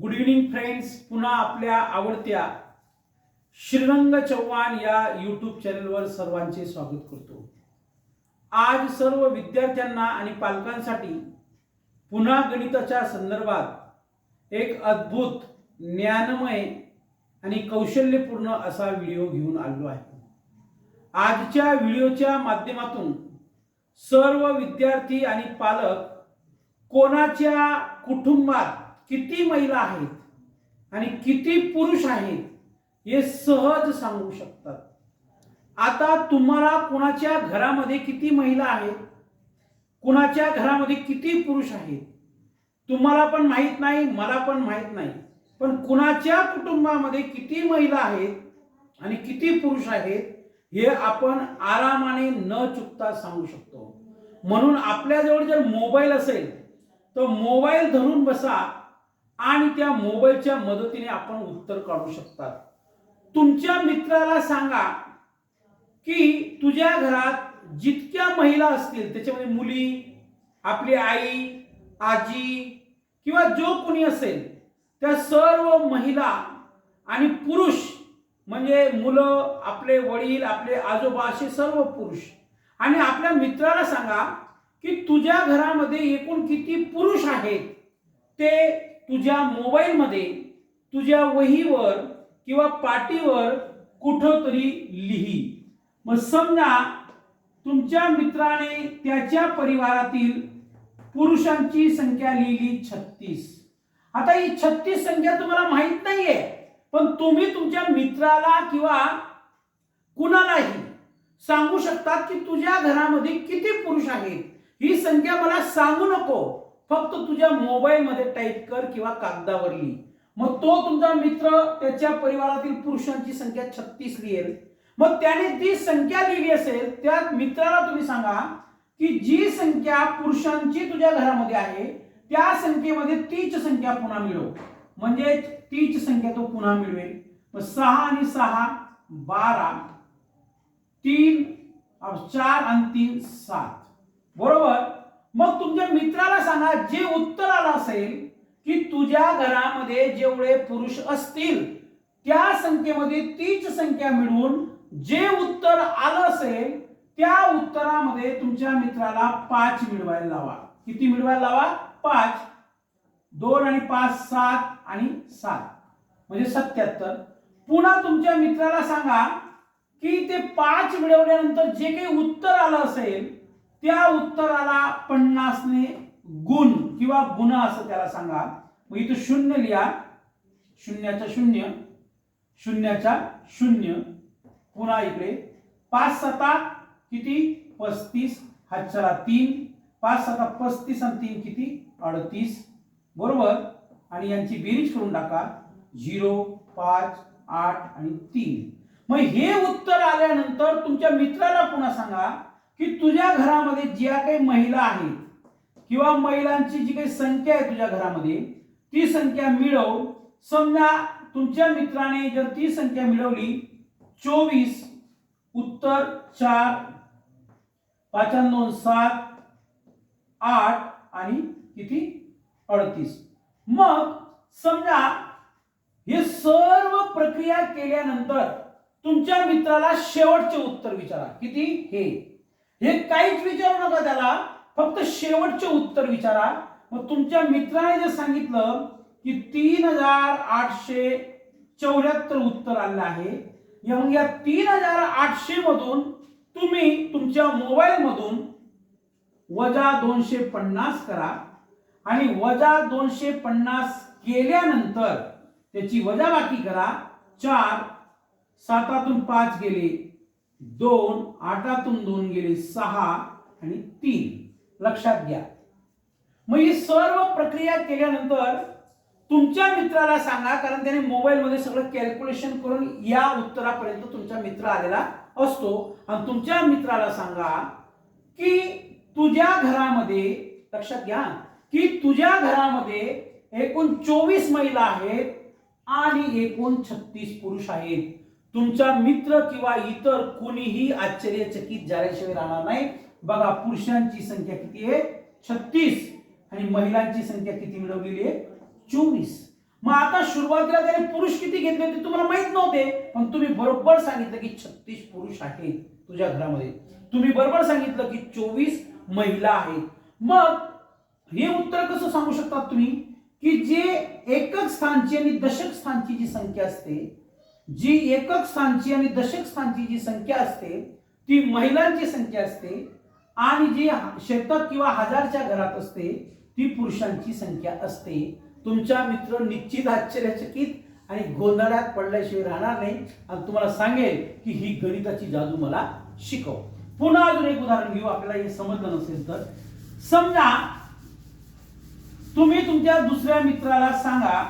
Good evening friends पुन्हा आपल्या आवडत्या श्रीरंग चव्हाण या यूट्यूब चॅनलवर सर्वांचे स्वागत करतो. आज सर्व विद्यार्थ्यांना आणि पालकांसाठी पुन्हा गणिताच्या संदर्भात एक अद्भुत ज्ञानमय आणि कौशल्यपूर्ण असा व्हिडिओ घेऊन आलो आहे. आजच्या व्हिडिओच्या माध्यमातून सर्व विद्यार्थी आणि पालक कोणाच्या कुटुंबात किती महिला आहेत आणि किती पुरुष आहेत हे सहज सांगू शकतात. आता तुम्हाला कुणाच्या घरामध्ये किती महिला आहेत? कुणाच्या घरामध्ये किती पुरुष आहेत? तुम्हाला पण माहीत नाही मला पण माहीत नाही. पण कुणाच्या कुटुंबामध्ये किती महिला आहेत आणि किती पुरुष आहेत हे आपण आरामाने न चुकता सांगू शकतो. म्हणून आपल्याजवळ जर मोबाईल असेल तर मोबाईल धरून बसा. आणि त्या मोबाईलच्या मदतीने आपण उत्तर काढू शकतात. तुमच्या मित्राला सांगा की तुझ्या घरात जितक्या महिला असतील त्याच्यामध्ये मुली आपली आई आजी किंवा जो कोणी असेल त्या सर्व महिला आणि पुरुष म्हणजे मुलं आपले वडील आपले आजोबा असे सर्व पुरुष. आणि आपल्या मित्राला सांगा की तुझ्या घरामध्ये एकूण किती पुरुष आहेत ते तुझ्या मोबाईलमध्ये तुझ्या वहीवर किंवा पाटीवर कुठंतरी लिही. मग समजा तुमच्या मित्राने त्याच्या परिवारातील पुरुषांची संख्या लिहिली छत्तीस. आता ही छत्तीस संख्या तुम्हाला माहीत नाहीये पण तुम्ही तुमच्या मित्राला किंवा कुणालाही सांगू शकतात की तुझ्या घरामध्ये किती पुरुष आहेत. ही संख्या मला सांगू नको. फक्त तुझ्या मोबाईलमध्ये टाईप कर किंवा कागदावर लिही मग तो तुमचा मित्र त्याच्या परिवारातील पुरुषांची संख्या छत्तीस लिहिल. मग त्याने जी संख्या लिहिली असेल त्या मित्राला तुम्ही सांगा की जी संख्या पुरुषांची तुझ्या घरामध्ये आहे त्या संख्येमध्ये तीच संख्या पुन्हा मिळव. म्हणजे तीच संख्या तो पुन्हा मिळवेल. मग सहा आणि सहा बारा तीन चार आणि तीन सात. बरोबर? मग तुमच्या मित्राला सांगा जे उत्तर आलं असेल की तुझ्या घरामध्ये जेवढे पुरुष असतील त्या संख्येमध्ये तीच संख्या मिळून जे उत्तर आलं असेल त्या उत्तरामध्ये तुमच्या मित्राला पाच मिळवायला लावा. किती मिळवायला लावा? पाच. दोन आणि पाच सात आणि सात. म्हणजे सत्याहत्तर. पुन्हा तुमच्या मित्राला सांगा की ते पाच मिळवल्यानंतर जे काही उत्तर आलं असेल त्या उत्तराला पन्नासने गुण किंवा गुण असं त्याला सांगा. मग इथं शून्य लिहा. शून्याचा शून्य शून्याचा शून्य. पुन्हा इकडे. पाच सता किती? पस्तीस. हातच्याला तीन. पाच सता पस्तीस आणि तीन किती? अडतीस. बरोबर? आणि यांची बेरीज करून टाका. झिरो पाच आठ आणि तीन. मग हे उत्तर आल्यानंतर तुमच्या मित्राला पुन्हा सांगा. की तुझ्या घरामध्ये ज्या काही महिला आहेत किंवा महिलांची जी काही संख्या आहे तुझ्या घरामध्ये ती संख्या मिळव. समजा तुमच्या मित्राने जर ती संख्या मिळवली चोवीस उत्तर चार पाचान दोन सात आठ आणि किती? अडतीस. मग समजा हे सर्व प्रक्रिया केल्यानंतर तुमच्या मित्राला शेवटचे उत्तर विचारा. किती? हे. हे काहीच विचारू नका त्याला. फक्त शेवटचे उत्तर विचारा. मग तुमच्या मित्राने जे सांगितलं की तीन हजार आठशे चौऱ्याहत्तर उत्तर आलं आहे. मग या तीन हजार आठशे मधून तुम्ही तुमच्या मोबाईल मधून वजा दोनशे पन्नास करा. आणि वजा दोनशे पन्नास केल्यानंतर त्याची वजाबाकी करा. चार सातातून पाच गेले. दोन आठातून दोन गेले सहा आणि तीन. लक्षात घ्या. मग ही सर्व प्रक्रिया केल्यानंतर तुमच्या मित्राला सांगा कारण त्याने मोबाईलमध्ये सगळं कॅल्क्युलेशन करून या उत्तरापर्यंत तुमचा मित्र आलेला असतो. आणि तुमच्या मित्राला सांगा की तुझ्या घरामध्ये लक्षात घ्या की तुझ्या घरामध्ये एकूण चोवीस महिला आहेत आणि एकूण छत्तीस पुरुष आहेत. तुमचा मित्र किंवा इतर कोणीही आश्चर्यचकित झाल्याशिवाय राहणार नाही. बघा पुरुषांची संख्या किती आहे? छत्तीस. आणि महिलांची संख्या किती मिळवलेली आहे? चोवीस. मग आता सुरुवातीला त्याने पुरुष किती घेतले ते तुम्हाला माहीत नव्हते. पण तुम्ही बरोबर सांगितलं की छत्तीस पुरुष आहेत तुझ्या घरामध्ये. तुम्ही बरोबर सांगितलं की चोवीस महिला आहेत. मग हे उत्तर कसं सांगू शकतात तुम्ही? की जे एकक स्थानची आणि दशक स्थानची जी संख्या असते जी एकक स्थानची आणि दशक स्थानची जी संख्या असते ती महिलांची संख्या असते आणि जी शतक किंवा हजारच्या घरात असते ती पुरुषांची संख्या असते. तुमच्या मित्र निश्चित आश्चर्यचकित आणि गोंधळात पडल्याशिवाय राहणार नाही. आणि तुम्हाला सांगेल की ही गणिताची जादू मला शिकव. पुन्हा अजून एक उदाहरण घेऊ आपल्याला हे समजलं नसेल तर. समजा तुम्ही तुमच्या दुसऱ्या मित्राला सांगा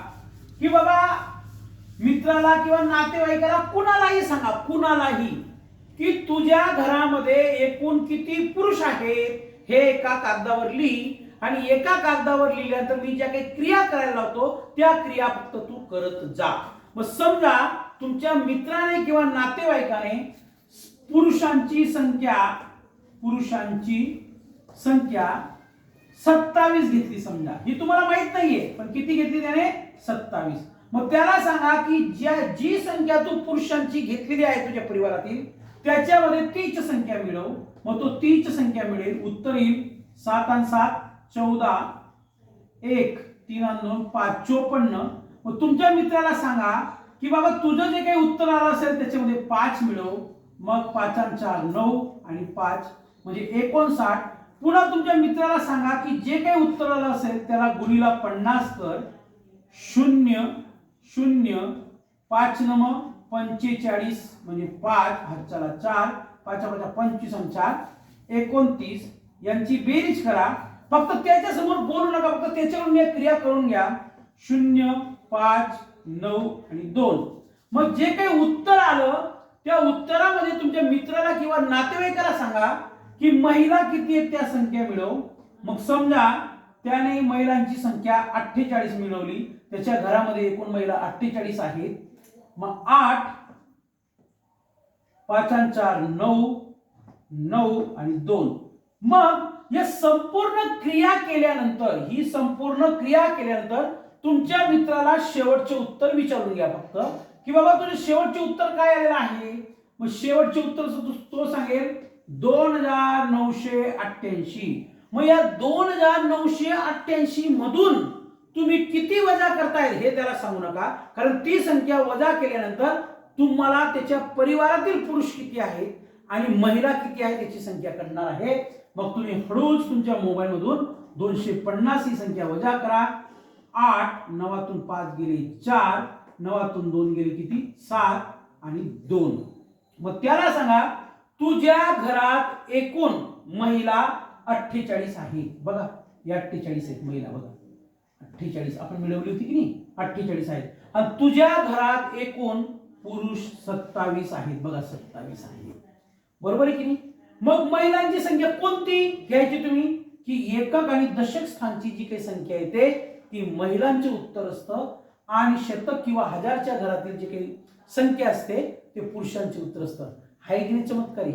की बाबा मित्राला किंवा नातेवाईकाला कुणालाही सांगा कुणालाही की तुझ्या घरामध्ये एकूण किती पुरुष आहेत हे एका कागदावर लिही. आणि एका कागदावर लिहिल्यानंतर मी ज्या काही क्रिया करायला लावतो त्या क्रिया फक्त तू करत जा. मग समजा तुमच्या मित्राने किंवा नातेवाईकाने पुरुषांची संख्या पुरुषांची संख्या सत्तावीस घेतली समजा. ही तुम्हाला माहीत नाहीये पण किती घेतली त्याने? सत्तावीस. मग त्याला सांगा की ज्या जी संख्या तू पुरुषांची घेतलेली आहे तुझ्या परिवारातील त्याच्यामध्ये तीच संख्या मिळव. मग तो तीच संख्या मिळेल. उत्तर येईल सात आणि सात चौदा एक तीन आणि दोन पाच चोपन्न. मग तुमच्या मित्राला सांगा की बाबा तुझं जे काही उत्तर आलं असेल त्याच्यामध्ये पाच मिळव. मग पाच आणि चार नऊ आणि पाच म्हणजे एकोणसाठ. पुन्हा तुमच्या मित्राला सांगा की जे काही उत्तर आलं असेल त्याला गुणीला पन्नास कर शून्य. शून्य पाच नम पंचेचाळीस म्हणजे पाच हातच्याला चार पाच पाचा पंचवीस आणि चार एकोणतीस यांची बेरीज करा. फक्त त्याच्यासमोर बोलू नका फक्त त्याच्यावरून या क्रिया करून घ्या. शून्य पाच नऊ आणि दोन. मग जे काही उत्तर आलं त्या उत्तरामध्ये तुमच्या मित्राला किंवा नातेवाईकाला सांगा की महिला किती आहेत त्या संख्या मिळव. मग समजा त्याने महिलांची संख्या अठ्ठेचाळीस मिळवली त्याच्या घरामध्ये एकूण महिला अठ्ठेचाळीस आहेत. मग आठ पाच चार नऊ नऊ आणि दोन. मग या संपूर्ण क्रिया केल्यानंतर ही संपूर्ण क्रिया केल्यानंतर तुमच्या मित्राला शेवटचे उत्तर विचारून घ्या फक्त. की बाबा तुझे शेवटचे उत्तर काय आलेलं आहे? मग शेवटचे उत्तर तो सांगेल दोन हजार नऊशे अठ्ठ्याऐंशी. मग या दोन हजार नऊशे अठ्ठ्याऐंशी मधून तुम्ही किती वजा करताय हे त्याला सांगू नका. कारण ती संख्या वजा केल्यानंतर तुम्हाला त्याच्या परिवारातील पुरुष किती आहेत आणि महिला किती आहे त्याची संख्या करणार आहे. मग तुम्ही हळूच तुमच्या मोबाईलमधून दोनशे पन्नास ही संख्या वजा करा. आठ नवातून पाच गेले चार नवातून दोन गेले किती? सात आणि दोन. मग त्याला सांगा तुझ्या घरात एकूण महिला अठ्ठेचाळीस आहे. बघा या अठ्ठेचाळीस आहेत महिला बघा. अठ्ठेचाळीस. आपण मिळवली होती की नाही? अठ्ठेचाळीस आहेत. आणि तुझ्या घरात एकूण पुरुष सत्तावीस आहेत. बघा सत्तावीस आहेत. बरोबर आहे की नाही? मग महिलांची संख्या कोणती घ्यायची तुम्ही? की एकक आणि दशक स्थानची जी काही संख्या येते ती महिलांचे उत्तर असतं आणि शतक किंवा हजारच्या घरातील जे काही संख्या असते ते पुरुषांचे उत्तर असतं. हाय की नाही? चमत्कारी.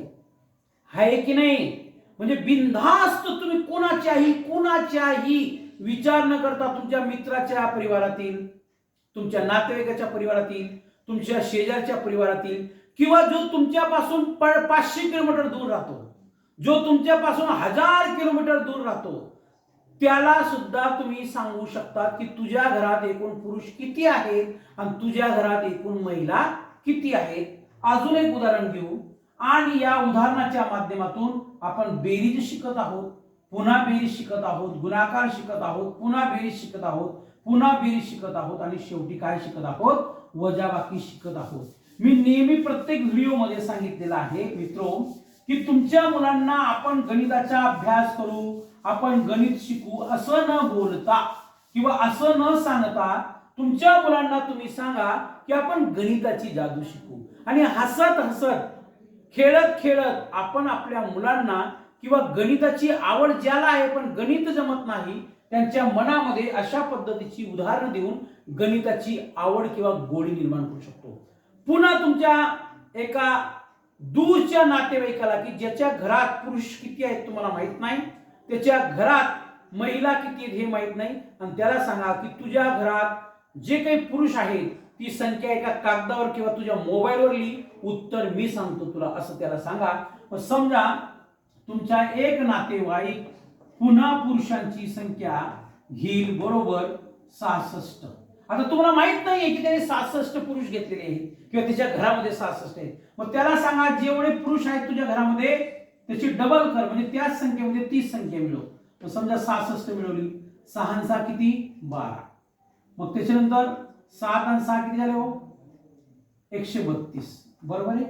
हाय की नाही? म्हणजे बिनधास्त तुम्ही कोणाच्याही कोणाच्याही विचार न करता तुमच्या मित्राच्या परिवारातील तुमच्या नातेवाईकाच्या परिवारातील तुमच्या शेजारच्या परिवारातील किंवा जो तुमच्यापासून पाचशे किलोमीटर दूर राहतो जो तुमच्यापासून हजार किलोमीटर दूर राहतो त्याला सुद्धा तुम्ही सांगू शकता की तुझ्या घरात एकूण पुरुष किती आहेत आणि तुझ्या घरात एकूण महिला किती आहेत. अजून एक उदाहरण घेऊ. आणि या उदाहरणाच्या माध्यमातून आपण बेरीज शिकत आहोत. पुन्हा बेरीज शिकत आहोत गुणाकार शिकत आहोत पुन्हा बेरीज शिकत आहोत पुन्हा बेरीज शिकत आहोत आणि शेवटी काय शिकत आहोत? वजाबाकी शिकत आहोत. मी नेहमी प्रत्येक व्हिडिओमध्ये सांगितलेलं आहे मित्रो की तुमच्या मुलांना आपण गणिताचा अभ्यास करू आपण गणित शिकू असं न बोलता किंवा असं न सांगता तुमच्या मुलांना तुम्ही सांगा की आपण गणिताची जादू शिकू. आणि हसत हसत खेळत खेळत आपण आपल्या मुलांना किंवा गणिताची आवड ज्याला आहे पण गणित जमत नाही त्यांच्या मनामध्ये अशा पद्धतीची उदाहरणं देऊन गणिताची आवड किंवा गोडी निर्माण करू शकतो. पुन्हा तुमच्या एका दूरच्या नातेवाईकाला की ज्याच्या घरात पुरुष किती आहेत तुम्हाला माहीत नाही त्याच्या घरात महिला किती आहेत हे माहीत नाही आणि त्याला सांगा की तुझ्या घरात जे काही पुरुष आहेत ती संख्या एका कागदावर किंवा तुझ्या मोबाईलवर लिही उत्तर मी सांगतो तुला असं त्याला सांगा. मग समजा तुमच्या एक नातेवाईक पुन्हा पुरुषांची संख्या घेईल बरोबर सहासष्ट. आता तुम्हाला माहीत नाहीये की त्याने सहासष्ट पुरुष घेतलेले आहेत किंवा त्याच्या घरामध्ये सहासष्ट आहेत. मग त्याला सांगा जेवढे पुरुष आहेत तुझ्या घरामध्ये त्याची डबल कर म्हणजे त्याच संख्येमध्ये तीस संख्या मिळव. मग समजा सहासष्ट मिळवली सहा सहा किती? बारा. मग त्याच्यानंतर सात आणि सहा किती झाले हो? एकशे बत्तीस. बरोबर आहे?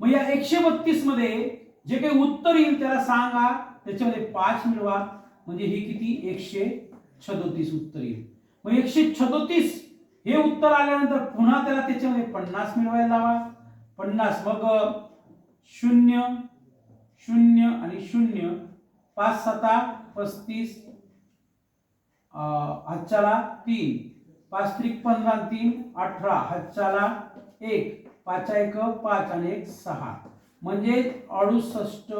मग या एकशे बत्तीसमध्ये जे काही उत्तर येईल त्याला सांगा. त्याच्यामध्ये पाच मिळवा. म्हणजे ही किती? एकशे छदोतीस उत्तर येईल. मग एकशे छदोतीस हे उत्तर आल्यानंतर पुन्हा त्याला त्याच्यामध्ये पन्नास मिळवायला लावा. पन्नास मग शून्य शून्य आणि शून्य. पाच सता पस्तीस अं, तीन. पाच त्रिक पंधरा तीन अठरा. हच्चाला एक. पाच एक पाच आणि एक सहा. म्हणजे अडुसष्ट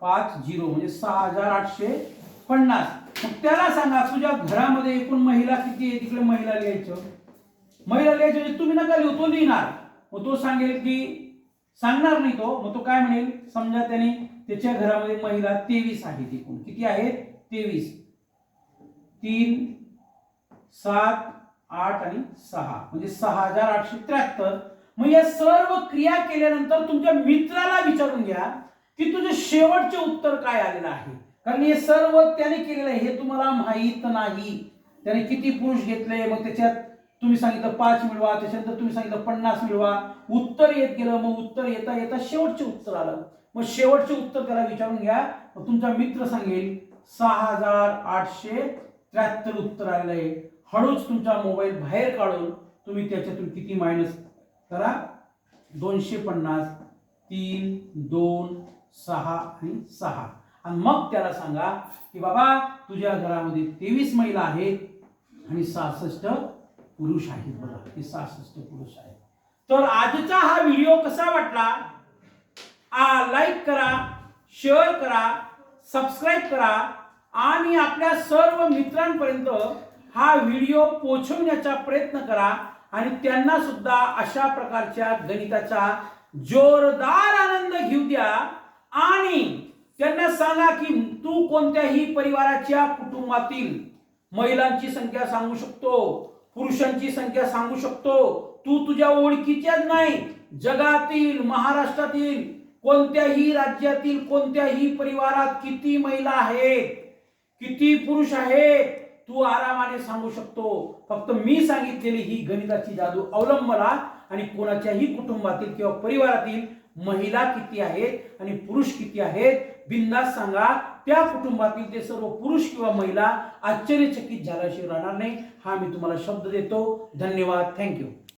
पाच झिरो म्हणजे सहा हजार आठशे पन्नास. मग त्याला सांगा तुझ्या घरामध्ये एकूण महिला किती आहे? तिकडे महिला लिहायचं. महिला लिहायचं म्हणजे तुम्ही नका लिहू तो लिहिणार. मग तो सांगेल की सांगणार नाही तो. मग तो काय म्हणेल? समजा त्याने त्याच्या घरामध्ये महिला तेवीस आहेत एकूण. किती आहेत? तेवीस. तीन सात आठ आणि सहा. म्हणजे सहा हजार आठशे त्र्याहत्तर. मग या सर्व क्रिया केल्यानंतर तुमच्या मित्राला विचारून घ्या की तुझे शेवटचे उत्तर काय आलेलं आहे. कारण हे सर्व त्याने केलेलं आहे हे तुम्हाला माहीत नाही. त्याने किती पुरुष घेतले मग त्याच्यात तुम्ही सांगितलं पाच मिळवा त्याच्यानंतर तुम्ही सांगितलं पन्नास मिळवा. उत्तर येत गेलं मग उत्तर येता येता शेवटचे उत्तर आलं. मग शेवटचे उत्तर त्याला विचारून घ्या. मग तुमचा मित्र सांगेल सहा हजार आठशे त्र्याहत्तर उत्तर आलेलं आहे. हळूच तुमचा मोबाईल बाहेर काढून तुम्ही त्याच्यातून किती मायनस करा दोनशे पन्नास तीन दोन सहा आणि सहा. आणि मग त्याला सांगा की बाबा तुझ्या घरामध्ये तेवीस महिला आहेत आणि सहासष्ट पुरुष आहेत बघा. हे सहासष्ट पुरुष आहेत. तर आजचा हा व्हिडिओ कसा वाटला? आ लाईक करा शेअर करा सबस्क्राईब करा आणि आपल्या सर्व मित्रांपर्यंत हा व्हिडिओ पोचवण्याचा प्रयत्न करा. आणि त्यांना सुद्धा अशा प्रकारच्या गणिताचा जोरदार आनंद घेऊ द्या. आणि त्यांना सांगा की तू कोणत्याही परिवाराच्या कुटुंबातील महिलांची संख्या सांगू शकतो पुरुषांची संख्या सांगू शकतो. तू तुझ्या ओळखीच्याच नाही. जगातील महाराष्ट्रातील कोणत्याही राज्यातील कोणत्याही परिवारात किती महिला आहेत किती पुरुष आहेत तू आरामाने सांगू शकतो. फक्त मी सांगितलेली ही गणिताची जादू अवलंबला आणि कोणाच्याही कुटुंबातील किंवा परिवारातील महिला किती आहेत आणि पुरुष किती आहेत बिंदास सांगा. त्या कुटुंबातील ते सर्व पुरुष किंवा महिला आश्चर्यचकित झाल्याशिवाय राहणार नाही. हा मी तुम्हाला शब्द देतो. धन्यवाद. थँक्यू